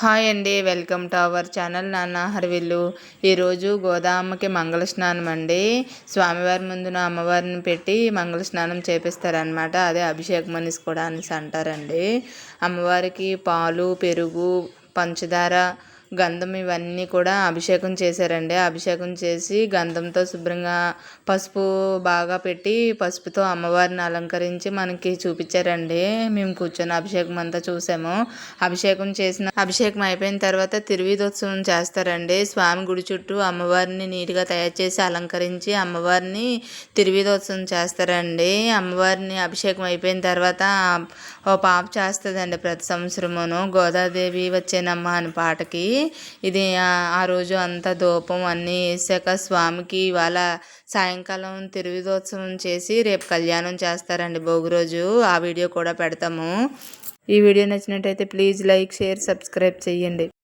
Hi అండి welcome to our channel నాన్న హరివిల్లు. ఈరోజు గోదామ్మకి మంగళ స్నానం అండి. స్వామివారి ముందున అమ్మవారిని పెట్టి మంగళ స్నానం చేపిస్తారనమాట అదే అభిషేకం అనేసి కూడా అనేసి అంటారండి. అమ్మవారికి పాలు పెరుగు పంచదార గంధం ఇవన్నీ కూడా అభిషేకం చేశారండి. అభిషేకం చేసి గంధంతో శుభ్రంగా పసుపు బాగా పెట్టి పసుపుతో అమ్మవారిని అలంకరించి మనకి చూపించారండి. మేము కూర్చొని అభిషేకం అంతా చూసాము. అభిషేకం చేసిన అభిషేకం అయిపోయిన తర్వాత తిరువిధోత్సవం చేస్తారండి. స్వామి గుడి చుట్టూ అమ్మవారిని నీట్గా తయారు చేసి అలంకరించి అమ్మవారిని తిరువిధోత్సవం చేస్తారండి. అమ్మవారిని అభిషేకం అయిపోయిన తర్వాత ఓ పాప చేస్తుందండి ప్రతి సంవత్సరమును. గోదాదేవి వచ్చేనమ్మ అని పాటకి. ఇది ఆ రోజు అంతా ధూపం అన్నీ వేసాక స్వామికి ఇవాళ సాయంకాలం తిరువిధోత్సవం చేసి రేపు కళ్యాణం చేస్తారండి భోగి రోజు. ఆ వీడియో కూడా పెడతాము. ఈ వీడియో నచ్చినట్టయితే ప్లీజ్ లైక్ షేర్ సబ్స్క్రైబ్ చేయండి